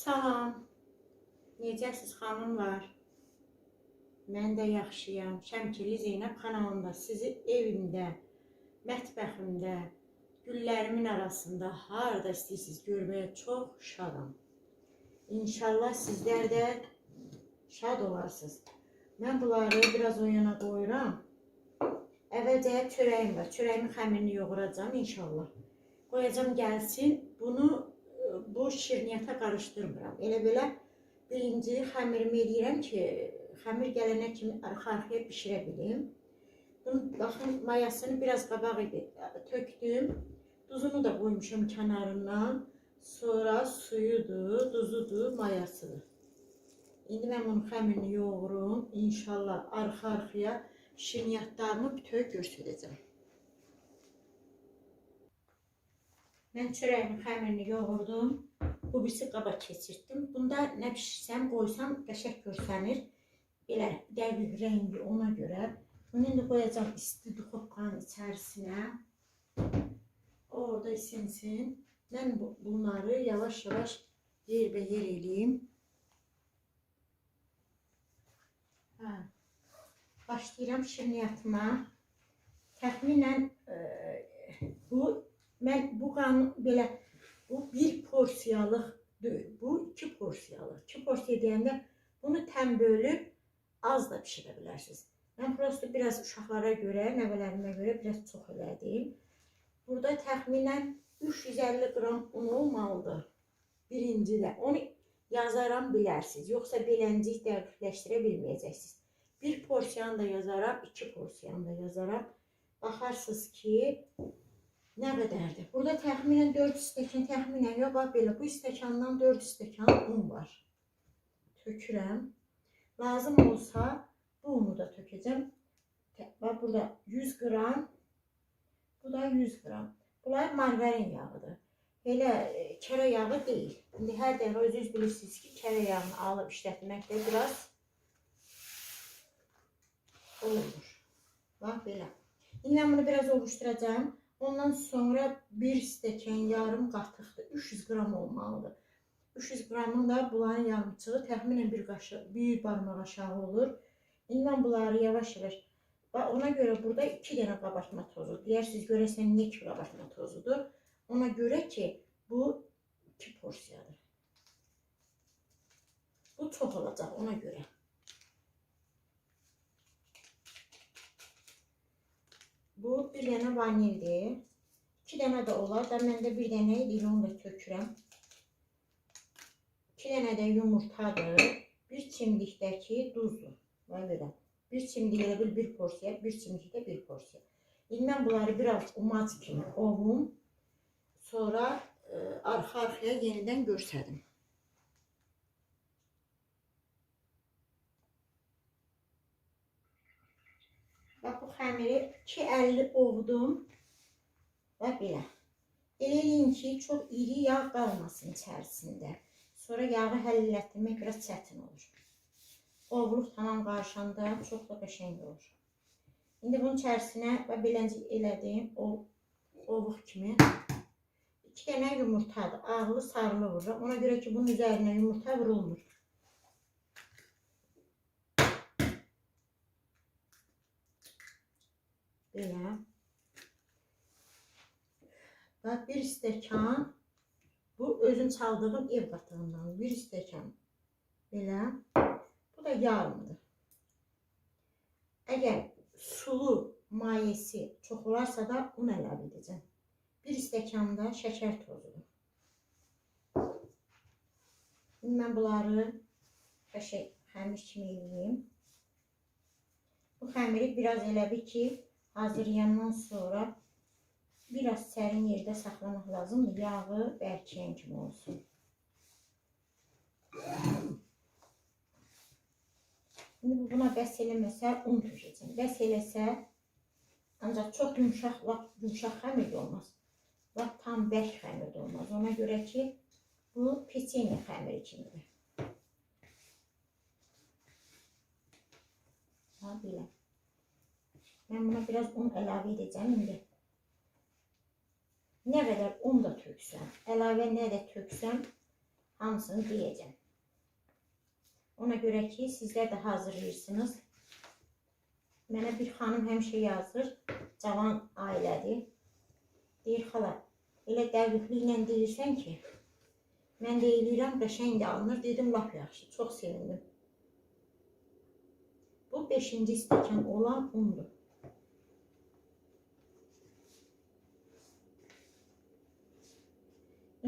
Salam. Necəsiz xanımlar? Mən də yaxşıyam. Şəmkirli Zeynəb kanalında sizi evimdə, mətbəximdə, güllərimin arasında harda istəyirsiniz görməyə çox şadam. İnşallah sizlər də şad olarsınız. Mən bunları biraz o yana qoyuram. Əvvəlcə çörəyim var. Çörəyimin xəmirini yoğuracağam inşallah. Qoyacağam gəlsin. Bunu bu şirniyyata qarışdırmıram. Elə belə birinci xəmirimi eləyirəm ki, xəmir gələnə kimi arxa-arxaya bişirə bilim. Bunu baxın mayasını biraz qabaq idi tökdüm. Duzunu da qoymuşam kənarından. Sonra suyudur, duzudur, mayasıdır. İndi mən bunun xəmirini yoğurum. İnşallah arxa-arxaya şirniyyatlarımı bütöv göstərəcəm. Mən çörəyimin xəmirini yoğurdum. Bu birisi qaba keçirtdim. Bunda nə bişirsəm, qoysam qəşəng görsənir. Belə dəqiq rəngi ona görə. Bunu indi qoyacağam isti duxovkanın içərisinə. Orada isinsin. Bu- bunları yavaş-yavaş yerbəyer eləyim. Hə. Başlayıram şirniyyatıma. Təxminən e, bu mən bu qan belə bu bir porsiyalıq. Bu iki porsiyalıq. İki porsiya deyəndə bunu təm bölüb az da bişirə bilərsiniz. Mən prosto biraz uşaqlara görə, nəvələrimə görə biraz çox elədim. Burada təxminən 350 qram un olmalıdır. Birincidə. Onu yazaram bilərsiniz. Yoxsa beləncik dəqiqləşdirə bilməyəcəksiniz. Bir porsiyanı da yazaram, iki porsiyanı da yazaram. Baxarsınız ki, nə qədərdir? Burada təxminən 4 stəkan, təxminən yox, bax belə bu stəkandan 4 stəkan un var. Tökürəm. Lazım olsa bu unu da tökəcəm. Bax burada 100 qram, bu da 100 qram. Bunlar margarin yağıdır. Elə e, kərə yağı deyil. İndi hər dəfə özünüz bilirsiniz ki, kərə yağını alıb işlətmək də biraz olmur. Bax belə. İndi mən bunu biraz ovuşduracağım. Ondan sonra bir stəkan yarım qatıqdır. 300 qram olmalıdır. 300 qramın da bunların yarımçığı təxminən bir qaşıq, bir barmaq aşağı olur. İndi mən bunları yavaş-yavaş ona görə burada 2 dənə qabartma tozu. Deyirsiniz görəsən niyə 2 qabartma tozudur? Ona görə ki, bu 2 porsiyadır. Bu çox olacaq ona görə. Bu bir dənə vanildir. 2 dənə də olar da məndə bir dənə idi, onu da tökürəm. 2 dənə də yumurtadır. Bir çimdikdəki duzdur. Bax belə. Bir çimdik elə bil bir porsiya, bir çimdik də bir porsiya. İndi mən bunları biraz umac kimi ovum. Sonra e, arxa-arxaya yenidən görsədim. Bax bu xəmiri 250 ovdum. Və belə. Elə eləyin ki, çox iri yağ qalmasın içərisində. Sonra yağı həll etdirmək biraz çətin olur. Ovluq tamam qarışanda çox da qəşəng olur. İndi bunun içərisinə və beləcə elədim o ovuq kimi. İki dənə yumurtadır. Ağlı sarılı vururam. Ona görə ki, bunun üzərinə yumurta vurulmur. Belə. Bax bir stəkan bu özüm çaldığım ev qatığından bir stəkan. Belə. Bu da yarımdır. Əgər sulu mayesi çox olarsa da un əlavə edəcəm. Bir stəkan da şəkər tozudur. İndi mən bunları qəşəng xəmir kimi eləyim. Bu xəmiri biraz elə bir ki, hazırlayandan sonra biraz sərin yerdə saxlamaq lazımdır. Yağı bərkiyən kimi olsun. İndi buna bəs eləməsə un tökəcəm. Bəs eləsə ancaq çox yumşaq, lap yumşaq xəmir olmaz. Lap tam bərk xəmir olmaz. Ona görə ki, bu peçenya xəmiri kimidir. Ha, belə. Mən buna biraz un əlavə edəcəm indi. Nə qədər un da töksəm, əlavə nə də töksəm, hamısını deyəcəm. Ona görə ki, sizlər də hazırlayırsınız. Mənə bir xanım həmişə yazır, cavan ailədir. Deyir xala, elə dəqiqliklə deyirsən ki, mən də eləyirəm, qəşəng də alınır. Dedim, lap yaxşı, çox sevindim. Bu 5-ci stəkan olan undur.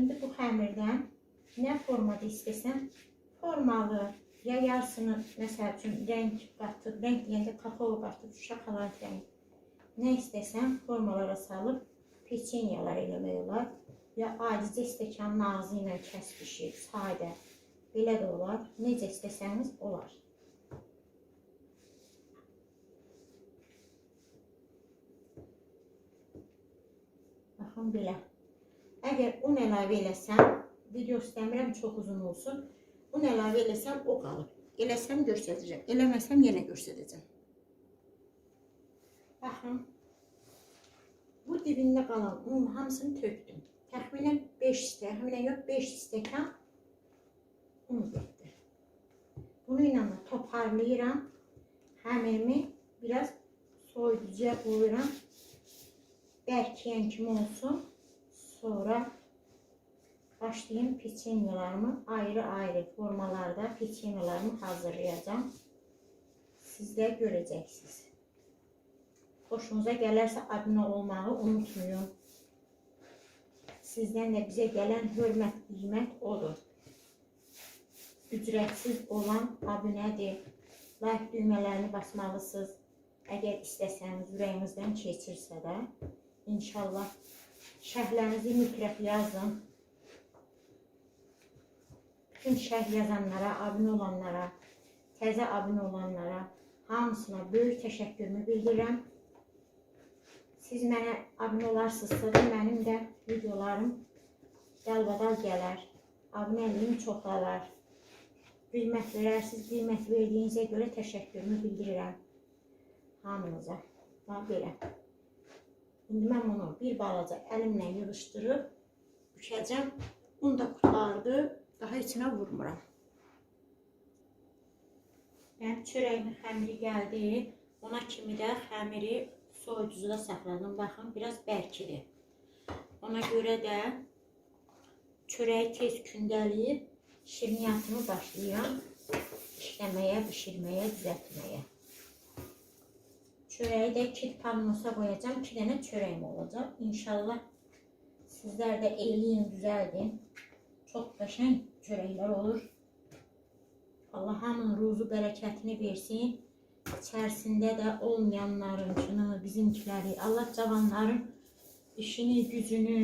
İndi bu xəmirdən nə formada istəsən, formalı, ya yarısını məsəl üçün rəng qatıb, rəng deyəndə kakao qatıb, şokolad rəng. Nə istəsən formalara salıb peçenyalar eləmək olar. Ya adicə stəkanın ağzı ilə kəsbişib, sadə. Belə də olar. Necə istəsəniz olar. Baxın belə. Əgər un əlavə eləsəm, video istəmirəm çox uzun olsun. Un əlavə eləsəm o qalır. Eləsəm göstərəcəm. Eləməsəm yenə göstərəcəm. Baxın. Bu dibində qalan un hamısını tökdüm. Təxminən 5 təxminən yox 5 stəkan un getdi. Bunu ilə toparlayıram. Həmirimi biraz soyuducuya qoyuram. Bərkiyən kimi olsun. Sonra başlayayım peçenyalarımı ayrı-ayrı formalarda peçenyalarımı hazırlayacağım. Siz də görəcəksiniz. Xoşunuza gələrsə abunə olmağı unutmayın. Sizdən də bizə gələn hörmət, qiymət odur. Ücretsiz olan abunədir. Like düymələrini basmalısınız. Əgər istəsəniz, ürəyinizdən keçirsə də, inşallah şərhlərinizi mütləq yazın. Bütün şərh yazanlara, abunə olanlara, təzə abunə olanlara hamısına böyük təşəkkürümü bildirirəm. Siz mənə abunə olarsınızsa da mənim də videolarım dalbadal gələr. Abunəliyim çoxalar. Qiymət verərsiniz, qiymət verdiyinizə görə təşəkkürümü bildirirəm hamınıza. Bax belə. İndi mən bunu bir balaca əlimlə yığışdırıb bükəcəm. Un da qutardı, daha içinə vurmuram. Mənim çörəyimin xəmiri gəldi. Ona kimi də xəmiri soyucuda saxladım. Baxın, biraz bərkidir. Ona görə də çörəyi tez kündəliyib şirniyyatımı başlayıram işləməyə, bişirməyə, düzəltməyə. Çörəyi də kit pannosa qoyacağım. 2 dənə çörəyim olacaq. İnşallah sizlər də eləyin, düzəldin. Çox qəşəng çörəklər olur. Allah hamının ruzu bərəkətini versin. İçərisində də olmayanlarınkını, bizimkiləri, Allah cavanların işini, gücünü,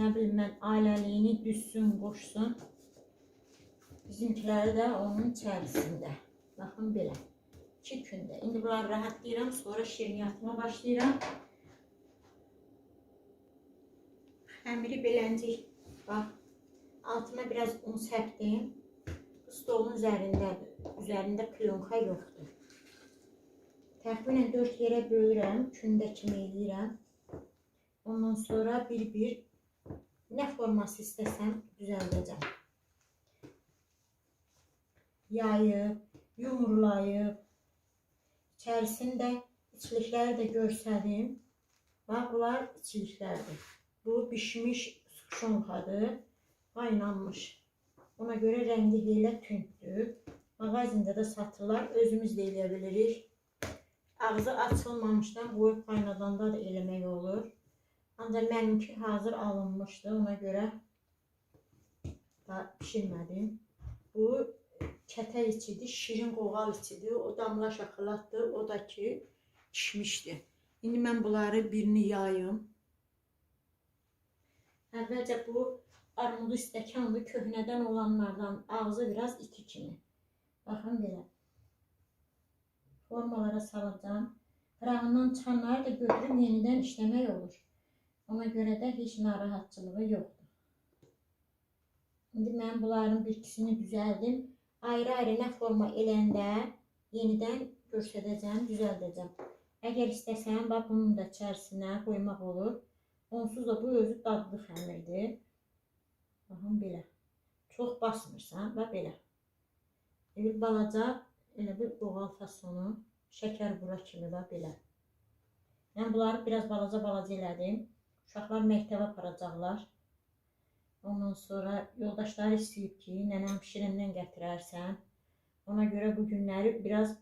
nə bilim mən, ailəliyini düzsün, qoşsun. Bizimkiləri də onun içərisində. Baxın belə. 2 gündə. İndi bunları rahatlayıram, sonra şirniyyatıma başlayıram. Xəmiri beləncik, bax, altına biraz un səpdim. Bu stolun üzərindədir. Üzərində plyonka yoxdur. Təxminən 4 yerə bölürəm, kündə kimi eləyirəm. Ondan sonra bir-bir nə forması istəsəm düzəldəcəm. Yayıb, yumrulayıb, içərisində içlikləri də görsədim. Bax, bunlar içliklərdir. Bu bişmiş şonxadır, qaynanmış. Ona görə rəngi elə tündür. Mağazində də satırlar, özümüz də eləyə bilirik. Ağzı açılmamışdan qoyub qaynadanda da eləmək olur. Ancaq mənimki hazır alınmışdı, ona görə da pişirmədim. Bu kətər içidir, şirin qoğal içidir, o damla şokoladdır, o da ki pişmişdi. İndi mən bunları birini yayım. Əvvəlcə bu armudu stəkanlı köhnədən olanlardan ağzı biraz iti kimi. Baxın belə. Formalara salacağım. Qırağından çıxanları da götürüb yenidən işləmək olur. Ona görə də heç narahatçılığı yoxdur. İndi mən bunların bir ikisini düzəldim. Ayrı-ayrı nə forma eləndə yenidən göstərəcəm, düzəldəcəm. Əgər istəsən, bax bunun da içərisinə qoymaq olur. Onsuz da bu özü dadlı xəmirdir. Baxın belə. Çox basmırsan və belə. Bir balaca elə bir qoğal fasonu, şəkər bura kimi və belə. Mən bunları biraz balaca-balaca elədim. Uşaqlar məktəbə aparacaqlar. Ondan sonra yoldaşları istəyib ki, nənəm bişirəndən gətirərsən. Ona görə bu günləri biraz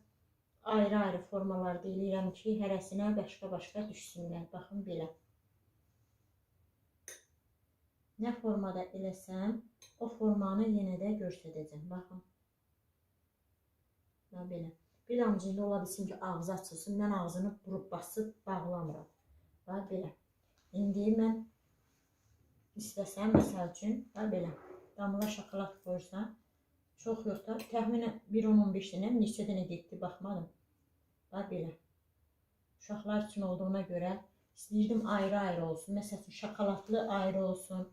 ayrı-ayrı formalarda eləyirəm ki, hərəsinə başqa-başqa düşsünlər. Baxın belə. Nə formada eləsəm, o formanı yenə də göstərəcəm. Baxın. Və belə. Bir damcıyla ola bilsin ki, ağzı açılsın. Mən ağzını burub basıb bağlamıram. Və belə. İndi mən istəsəm, məsəl üçün, və belə. Damla şokolad qoyursan, çox yox da, təxminən 1-10-15 dənə, neçə dənə getdi, baxmadım. Və belə. Uşaqlar üçün olduğuna görə istəyirdim ayrı-ayrı olsun. Məsəl üçün, şokoladlı ayrı olsun.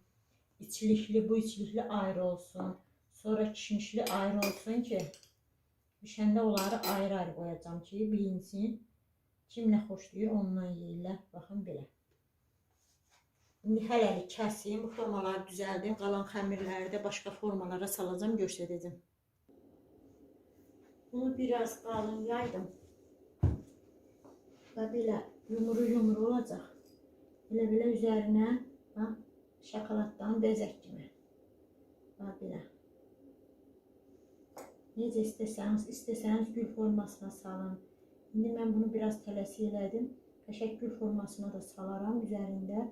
içilikli bu içilikli ayrı olsun. Sonra kişmişli ayrı olsun ki düşəndə onları ayrı-ayrı qoyacağam ki bilinsin. Kim nə xoşlayır ondan yeyirlər. Baxın belə. Hələlik kəsim, formaları düzəldim. Qalan xəmirləri də başqa formalara salacağım, göstərəcəm. Bunu biraz qalın yaydım. Və belə yumru-yumru olacaq. Belə-belə üzərinə bax şokoladdan bezək kimi. Bax belə. Necə istəsəniz, istəsəniz gül formasına salın. İndi mən bunu biraz tələsi elədim. Qəşəng formasına da salaram üzərində.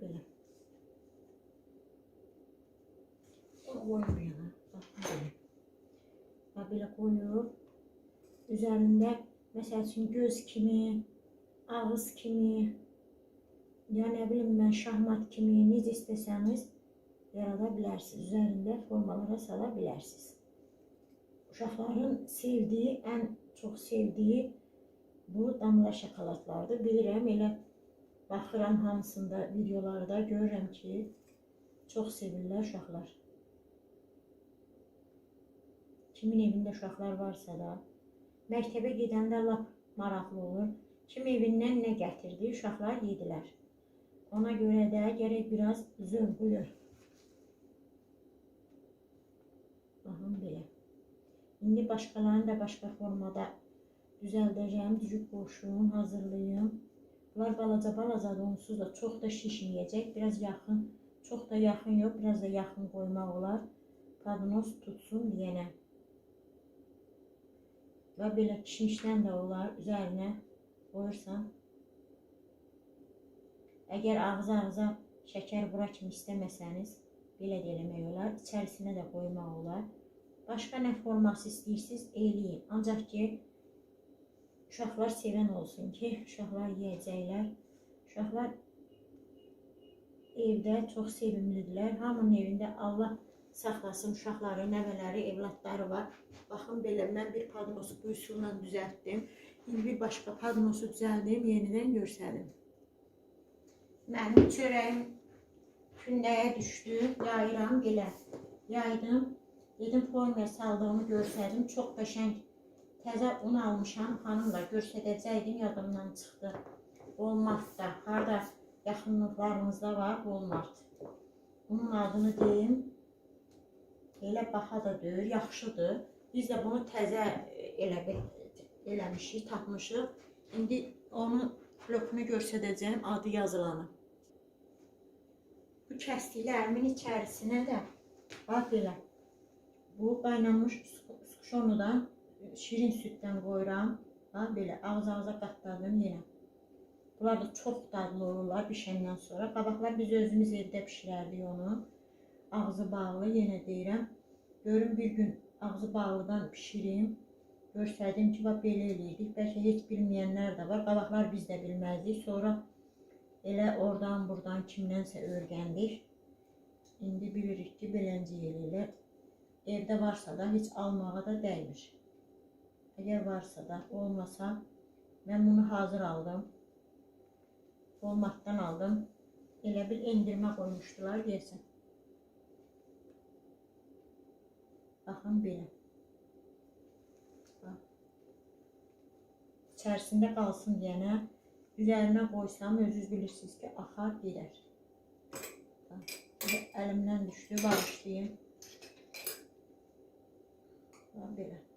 Belə. Bunu qoymayana. Bax belə. Bax belə qoyub üzərində məsəl üçün göz kimi, ağız kimi, ya nə bilim mən şahmat kimi necə istəsəniz yarada bilərsiniz. Üzərində formalara sala bilərsiniz. Uşaqların sevdiyi, ən çox sevdiyi bu damla şokoladlardır. Bilirəm, elə baxıram hamısında videolarda görürəm ki, çox sevirlər uşaqlar. Kimin evində uşaqlar varsa da, məktəbə gedəndə lap maraqlı olur. Kim evindən nə gətirdi, uşaqlar yedilər. Ona göre de gerek biraz zövqlü. Baxın belə. İndi başqalarını da başqa formada düzəldəcəm, düzüb qoşum, hazırlayım. Bunlar balaca-balacadır, onsuz da çox da şişməyəcək. Biraz yaxın, çox da yaxın yox, biraz da yaxın qoymaq olar. Padnos tutsun deyənə. Və belə kişmişdən də olar, üzərinə qoyursan. Əgər ağza-ağza şəkər bura kimi istəməsəniz, belə də eləmək olar. İçərisinə də qoymaq olar. Başqa nə forması istəyirsiniz, eləyin. Ancaq ki, uşaqlar sevən olsun ki, uşaqlar yeyəcəklər. Uşaqlar evdə çox sevimlidirlər. Hamının evində Allah saxlasın uşaqları, nəvələri, evlatları var. Baxın belə mən bir padnosu bu üsulla düzəltdim. İndi bir başqa padnosu düzəldim, yenidən görsəlim. Mənim çörəyim kündəyə düşdü, yayıram belə. Yaydım, dedim formaya saldığımı görsədim, çox qəşəng təzə un almışam, xanımla göstərəcəkdim, yadımdan çıxdı. Walmartda, harda yaxınlıqlarımızda var Walmart. Bunun adını deyim, elə baha da deyir, yaxşıdır. Biz də bunu təzə elə bir eləmişik, tapmışıq. İndi onu blokunu göstərəcəm, adı yazılanı. Bu kəsdiklərimin içərisinə də bax belə. Bu qaynanmış skuşonudan şirin süddən qoyuram. Bax belə ağız-ağıza qatladım yenə. Bunlar da çox dadlı olurlar bişəndən sonra. Qabaqlar biz özümüz evdə bişirərdik onu. Ağzı bağlı yenə deyirəm. Görün bir gün ağzı bağlıdan bişirim. Göstərdim ki, bax belə eləyirdik. Bəlkə heç bilməyənlər də var. Qabaqlar biz də bilməzdik. Sonra Elə oradan buradan kimdənsə öyrəndik. İndi bilirik ki, beləcə eləyirlər. Evdə varsa da heç almağa da dəymir. Əgər varsa da, olmasa mən bunu hazır aldım. Walmartdan aldım. Elə bir endirmə qoymuşdular deyəsən. Baxın belə. Bax. İçərisində qalsın deyənə Üzerine koysam özünüz bilirsiniz ki akar gider. Elimden düştü, bağışlayayım. Ha, Böyle.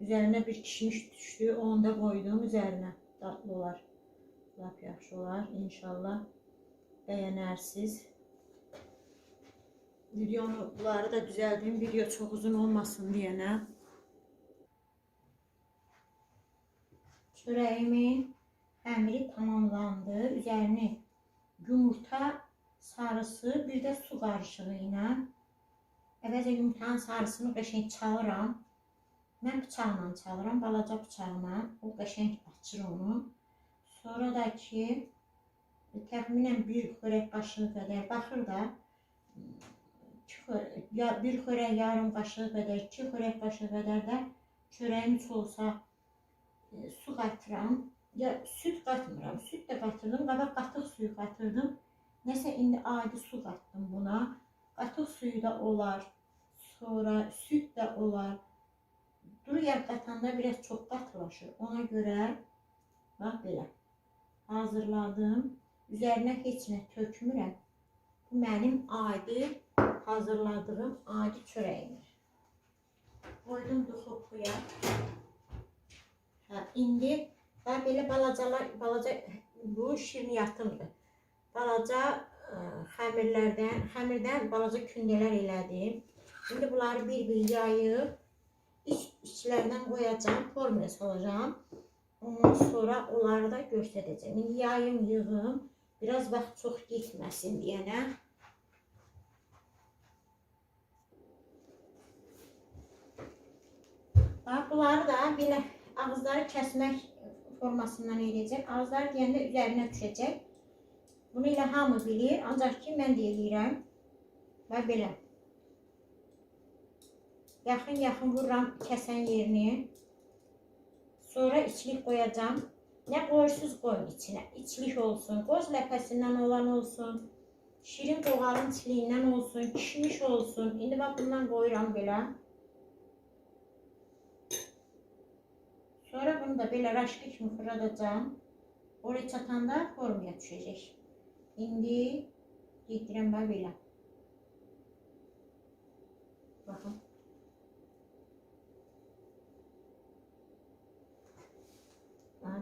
Üzerine bir kişmiş düştü, onu da koydum üzerine. Tatlı olar. Lap yaxşı olar inşallah. Beğenersiz. Videonu bunları da düzeldim. Video çok uzun olmasın diyene. Çöreğimin həmiri tamamlandı. Üzerini yumurta sarısı, bir də su qarışığı ilə əvvəlcə yumurtanın sarısını qəşəng çalıram. Mən bıçaqla çalıram, balaca bıçaqla. O qəşəng açır onu. Sonra da ki təxminən bir xörək qaşığı qədər baxır da ya bir xörək yarım qaşığı qədər, iki xörək qaşığı qədər də çörəyim olsa e, su qatıram. Ya süt qatmıram. Süt də qatırdım. Qabaq qatıq suyu qatırdım. Nəsə indi adi su qatdım buna. Qatıq suyu da olar. Sonra süt də olar. Duru yağ biraz çox qatılaşır. Ona görə bax belə hazırladım. Üzərinə heç nə tökmürəm. Bu mənim adi hazırladığım adi çörəyimdir. Qoydum duxopuya. Hə, indi və belə balacalar, balaca bu şirniyyatımdır. Balaca ə, xəmirlərdən, xəmirdən balaca kündələr elədim. İndi bunları bir-bir yayıb iç içlərindən qoyacağam, formula salacağam. Ondan sonra onları da göstərəcəm. İndi yayım, yığım, biraz vaxt çox getməsin deyənə. Bax, bunları da belə ağızları kəsmək formasından eləyəcək. Ağızları deyəndə üzərinə düşəcək. Bunu elə hamı bilir, ancaq ki mən də eləyirəm. Və belə. Yaxın-yaxın vururam kəsən yerini. Sonra içlik qoyacağam. Nə qoyursuz qoyun içinə. İçlik olsun, qoz ləpəsindən olan olsun. Şirin qoğalın içliyindən olsun, kişmiş olsun. İndi bax bundan qoyuram belə. Sonra bunu da belə raşki kimi fırladacağım. Oraya çatanda formaya düşəcək. İndi gedirəm bax belə. Baxın.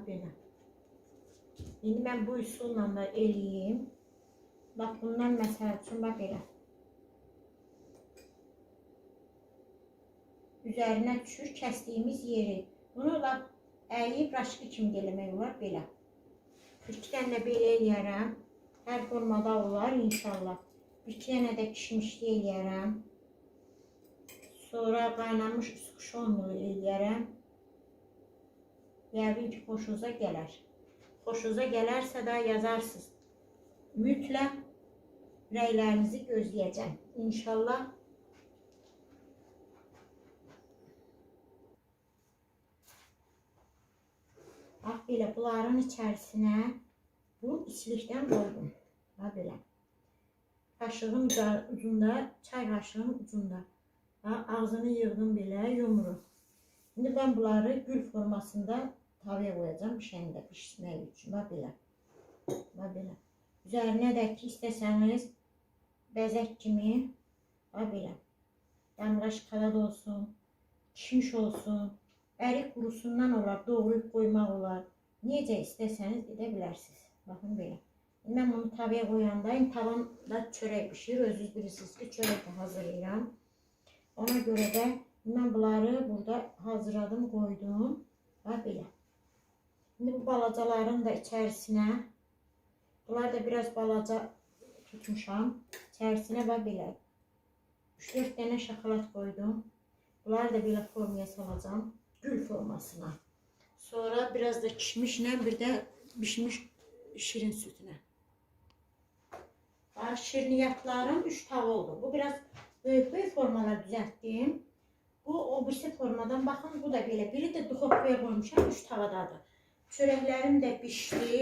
Belə. İndi mən bu üsulla da eləyim. Bax bundan məsəl üçün bax belə. Üzərinə düşür kəsdiyimiz yeri. Bunu da əyib raşqı kimi eləmək olar belə. Bir-iki dənə belə eləyərəm. Hər formada olar inşallah. Bir-iki dənə də kişmişli eləyərəm. Sonra qaynamış üskuşonlu eləyərəm. Yəqin ki, xoşunuza gələr. Xoşunuza gələrsə də yazarsınız. Mütləq rəylərinizi gözləyəcəm. İnşallah Bax belə bunların içərisinə bu içlikdən qoydum. Bax belə. Qaşığın ucunda, çay qaşığının ucunda. Ağzını yığdım belə yumru. İndi mən bunları gül formasında tavaya qoyacağam bişəndə pişmək üçün. Bax belə. Bax belə. Üzərinə də ki istəsəniz bəzək kimi bax belə. Damğa şokolad olsun, kişmiş olsun, ərik qurusundan olar, doğrayıb qoymaq olar. Edə bilərsiniz. Baxın belə. İndi Mən bunu tavaya qoyanda, indi tavamda çörək bişir. Özünüz bilirsiniz ki, çörək də hazırlayıram. Ona görə də mən bunları burada hazırladım, qoydum. Və belə. İndi bu balacaların da içərisinə bunlar da biraz balaca tutmuşam. İçərisinə və belə 3-4 dənə şokolad qoydum. Bunları da belə formaya salacağım. Gül formasına. Sonra biraz da kişmişlə bir də bişmiş şirin sütünə. Bax, şirniyyatlarım 3 tava oldu. Bu biraz böyük-böyük formalar düzəltdim. Bu o formadan baxın, bu da belə. Biri də duxopkaya qoymuşam, 3 tavadadır. Çörəklərim də bişdi.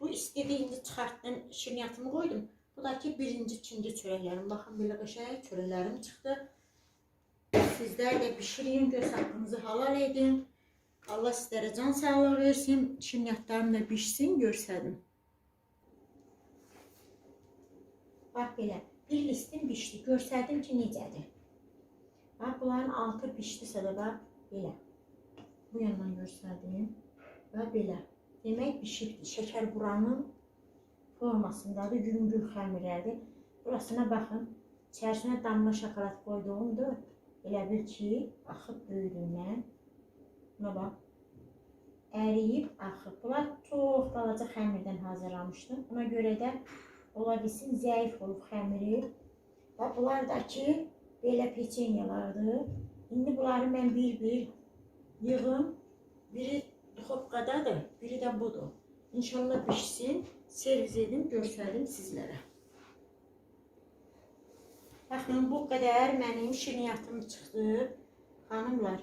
Bu istədiyini çıxartdım, şirniyyatımı qoydum. Bu da ki birinci, ikinci çörəklərim. Baxın belə qəşəng çörəklərim çıxdı. Sizlər də bişirin, göz haqqınızı halal edin. Allah sizlərə can sağlığı versin. Şirniyyatlarım da bişsin, görsədim. Bax belə. bir listim bişdi. Görsərdim ki, necədir. Bax, bunların altı bişdisə də bax, belə. Bu yandan göstərdim. Və belə. Demək bişibdir. Şəkər buranın formasındadır. Yüngül xəmirlərdir. Burasına baxın. İçərisinə damla şokolad qoyduğumdur. Elə bil ki, axıb böyründən. Buna bax. Əriyib axıb. Bunlar çox balaca xəmirdən hazırlamışdım. Buna görə də ola bilsin zəif olub xəmiri. Və bunlar da ki, belə peçenyalardır. İndi bunları mən bir-bir yığım. Biri duxovkadadır, biri də budur. İnşallah pişsin, servis edim, göstərim sizlərə. Baxın, bu qədər mənim şirniyyatım çıxdı. Xanımlar,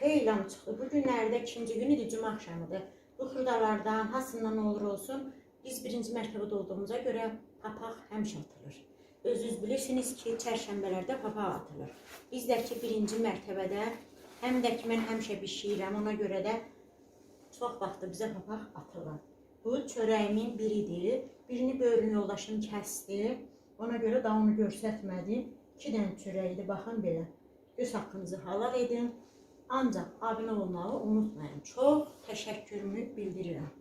xeylam çıxdı. Bu günlərdə ikinci günüdür, cümə axşamıdır. Bu xırdalardan, hasından olur olsun, biz birinci mərtəbədə olduğumuza görə papaq həmişə atılır. Özünüz bilirsiniz ki, çərşənbələrdə papaq atılır. Bizdəki birinci mərtəbədə həm də ki, mən həmişə bişirirəm, ona görə də çox vaxtı bizə papaq atılır. Bu çörəyimin biridir. Birini böyrün yoldaşım kəsdi. Ona görə də onu göstərmədim. 2 dənə çörəkdir, baxın belə. Göz haqqınızı halal edin. Ancaq abunə olmağı unutmayın. Çox təşəkkürümü bildirirəm.